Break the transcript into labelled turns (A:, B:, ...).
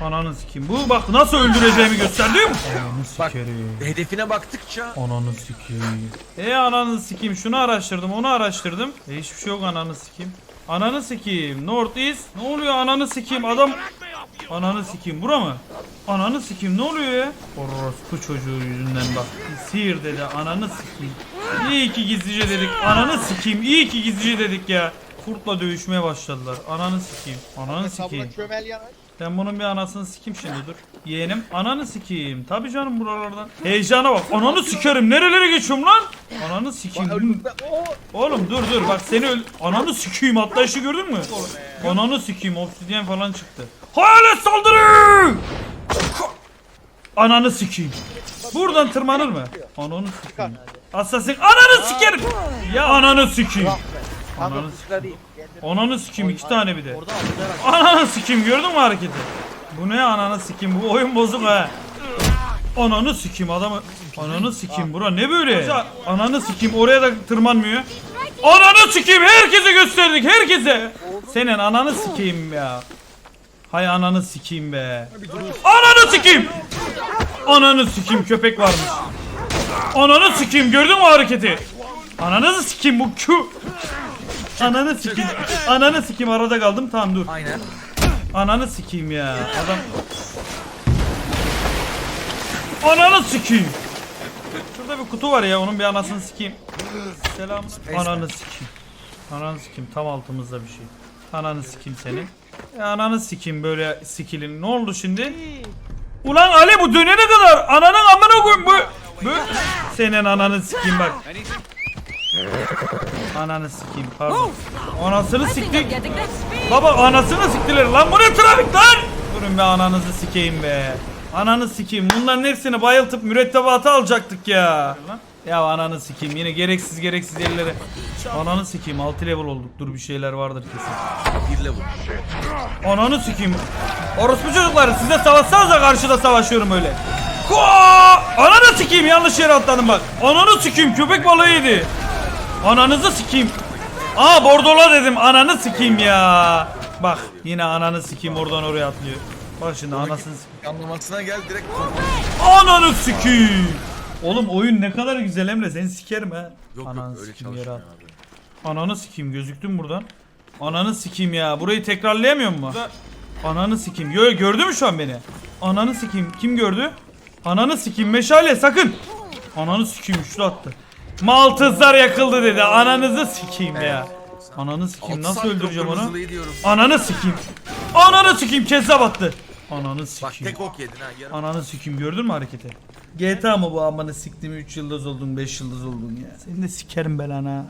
A: Ananı sikeyim. Bu bak nasıl öldüreceğimi gösteriyor mu? Ananı
B: Bak
A: sikerim.
B: hedefine baktıkça
A: Ananı sikeyim. E ananı sikeyim. Şunu araştırdım, onu araştırdım. E hiçbir şey yok ananı sikeyim. Ananı sikeyim. North East. Ne oluyor ananı sikeyim? Adam Ananı sikeyim. Bura mı? Ananı sikeyim. Ne oluyor ya? Orospu çocuğu yüzünden bak. Sihir dedi. Ananı sikeyim. İyi ki gizlice dedik. Ananı sikeyim. İyi ki gizlice dedik ya. Kurtla dövüşmeye başladılar. Ananı sikeyim. Ananı sikeyim.
C: Çömel yanaş.
A: Ben bunun bir anasını sikeyim şimdi dur. Yeğenim ananı sikeyim. Tabii canım buralardan. Heyecana bak. Ananı sikerim. Nerelere geçiyorum lan? Ananı sikeyim. Oğlum dur dur bak seni öl... Ananı sikeyim atlayışı gördün mü? Ananı sikeyim obsidyen falan çıktı. Hayalet saldırı! Ananı sikeyim. Buradan tırmanır mı? Ananı sikeyim. Assassin ananı sikerim. Ya ananı sikeyim.
C: Kanka
A: Ananı
C: kusura değil.
A: Ananı sikeyim iki tane bir de.
D: Orada atlayarak.
A: Ananı sikeyim gördün mü hareketi? Bu ne ananı sikeyim bu oyun bozuk ha. Ananı sikeyim adamı. Ananı sikeyim bura ne böyle? Ananı sikeyim oraya da tırmanmıyor. Ananı sikeyim herkese gösterdik herkese. Senin ananı sikeyim ya. Hay ananı sikeyim be. Ananı sikeyim. Ananı sikeyim köpek varmış. Ananı sikeyim gördün mü hareketi? Ananı sikeyim bu Q. Ananı sikeyim. Ananı sikeyim arada kaldım tamam dur.
B: aynen.
A: Ananı sikeyim ya. Adam Ananı sikeyim. Şurada bir kutu var ya onun bir anasını sikeyim. Selam. Ananı sikeyim. Ananı sikeyim tam altımızda bir şey. Ananı sikeyim seni. Ya ananı sikeyim böyle sikilin. Ne oldu şimdi? Ulan Ali bu dönene kadar ananın amına koyayım bu. bu. Senin ananı sikeyim bak. Ananı sikeyim pardon. Anasını siktik. Baba anasını siktiler lan bu ne trafik lan? Durun be ananızı sikeyim be. Ananı sikeyim bunların hepsini bayıltıp mürettebatı alacaktık ya. Ya ananı sikeyim yine gereksiz gereksiz yerlere. Ananı sikeyim 6 level olduk dur bir şeyler vardır kesin.
B: Bir level.
A: Ananı sikeyim. Orospu çocukları size savaşsanıza karşıda savaşıyorum öyle. Ko! Ananı sikeyim yanlış yere atladım bak. Ananı sikeyim köpek balığı yedi. Ananızı sikeyim. Aa bordola dedim ananı sikeyim ya. Bak yine ananı sikeyim oradan oraya atlıyor. Bak şimdi anasını sikeyim.
B: Anlamasına gel direkt
A: Ananı sikeyim. Oğlum oyun ne kadar güzel Emre seni sikerim ha.
B: Yok
A: Ananı
B: yok öyle
A: sikeyim yere
B: çalışmıyor
A: at.
B: abi.
A: Ananı sikeyim gözüktüm buradan. Ananı sikeyim ya. Burayı tekrarlayamıyor mu? Ananı sikeyim. Yo gördü mü şu an beni? Ananı sikeyim. Kim gördü? Ananı sikeyim. Meşale sakın. Ananı sikeyim üçlü attı. Maltızlar yakıldı dedi. Ananızı sikeyim ya. Ananı sikeyim. Nasıl öldüreceğim onu?
B: diyorum.
A: Ananı sikeyim. Ananı sikeyim. Kezzap attı. Ananı
B: Bak
A: sikeyim.
B: tek ok yedin ha yarım.
A: Ananı sikeyim gördün mü hareketi? GTA mı bu amanı siktiğimi 3 yıldız oldun 5 yıldız oldun ya. Seni de sikerim ben ana.